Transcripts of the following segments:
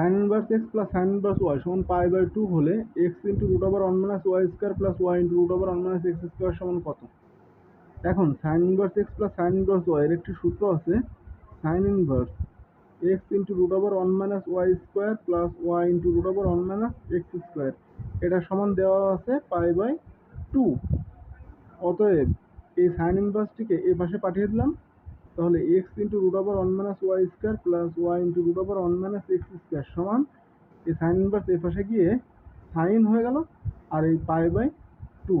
Sine inverse X plus sine inverse Y সমান pi by two হলে X into root over one minus Y square plus Y into root over one minus X square সমান কত? এখন sine inverse X plus sine inverse Y এর একটি সূত্র আছে sine inverse X into root over one minus Y square plus Y into root over one minus X square এটা সমান দেওয়া আছে পাই বাই টু অতএব এই সাইন ইনভার্সটিকে এ পাশে পাঠিয়ে দিলাম। তাহলে X into root over one minus Y square plus Y into root over one minus X square সমান এই সাইন ইনভার্স এ পাশে গিয়ে সাইন হয়ে গেল আর এই পাই বাই টু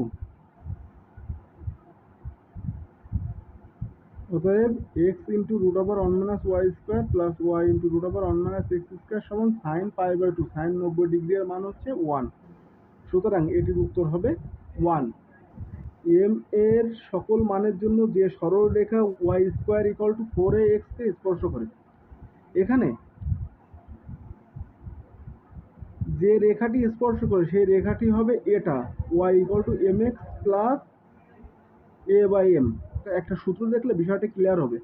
অতএব X into root over one minus Y square plus Y into root over one minus X square সমান sine pi by two sine নব্বই ডিগ্রি এর মান হচ্ছে ওয়ান সুতরাং এটির উত্তর হবে ওয়ান এম এর সকল মানের জন্য যে সরল রেখা Y square equal to four A এক্সকে স্পর্শ করে। এখানে যে রেখাটি স্পর্শ করে, সেই রেখাটি হবে এটা। Y equal to M X plus A by M একটা সূত্র দেখলে বিষয়টা ক্লিয়ার হবে।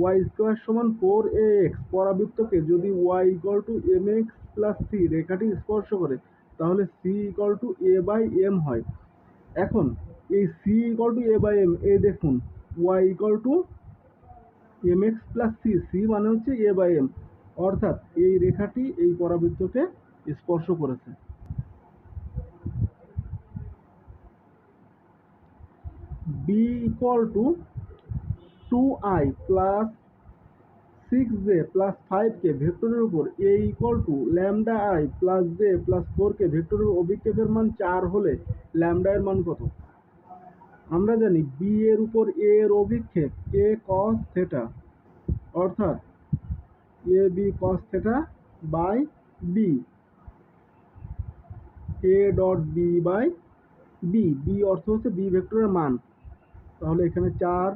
ওয়াই স্কোয়ার সমান ফোর এ এক্স পরাবৃত্তকে যদি Y equal to M X plus C রেখাটি স্পর্শ করে, তাহলে C equal to A by M হয়। এখন এই C equal to A by M এই দেখুন Y equal to M X plus C C মানে হচ্ছে এ বাই এম অর্থাৎ এই রেখাটি এই পরাবৃত্তকে স্পর্শ করেছে। B equal to two I plus six J plus ফাইভকে ভেক্টরের উপর A equal to lambda I plus J plus ফোরকে ভেক্টরের অভিক্ষেপের মান চার হলে ল্যামডা এর মান কত? আমরা জানি বি এর উপর এ এর অভিক্ষেপ এ কস থেটা অর্থাৎ A B cos theta by B A dot B by B B অর্থ হচ্ছে বি ভেক্টরের মান। তাহলে এখানে চার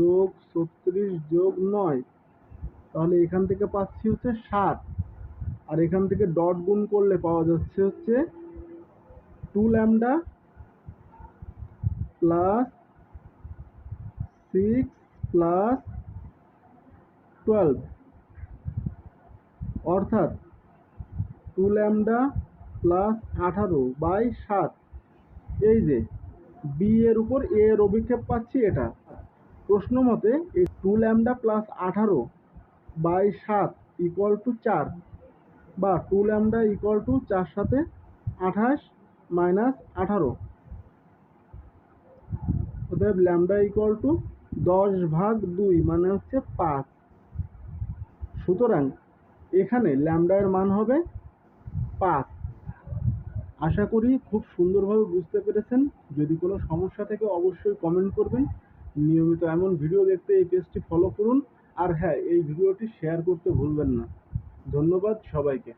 যোগ ছত্রিশ যোগ নয়, তাহলে এখান থেকে পাচ্ছি হচ্ছে সাত, আর এখান থেকে ডট গুণ করলে পাওয়া যাচ্ছে হচ্ছে two lambda plus six plus twelve অর্থাৎ টু ল্যামডা প্লাস আঠারো বাই সাত। এই যে বি এর উপর এ এর অভিক্ষেপ পাচ্ছি এটা। প্রশ্ন মতে এই টু ল্যামডা প্লাস আঠারো বাই সাত ইকুয়াল টু চার বা টু ল্যামডা ইকুয়াল টু চার সাথে আঠাশ মাইনাস আঠারো। অতএব ল্যামডা ইকুয়াল টু দশ ভাগ দুই মানে হচ্ছে পাঁচ। সুতরাং এখানে ল্যামডা এর মান হবে পাঁচ। আশা করি খুব সুন্দরভাবে বুঝতে পেরেছেন। যদি কোনো সমস্যা থেকে অবশ্যই কমেন্ট করবেন। নিয়মিত এমন ভিডিও দেখতে এই পেজটি ফলো করুন। আর হ্যাঁ এই ভিডিওটি শেয়ার করতে ভুলবেন না। ধন্যবাদ সবাইকে।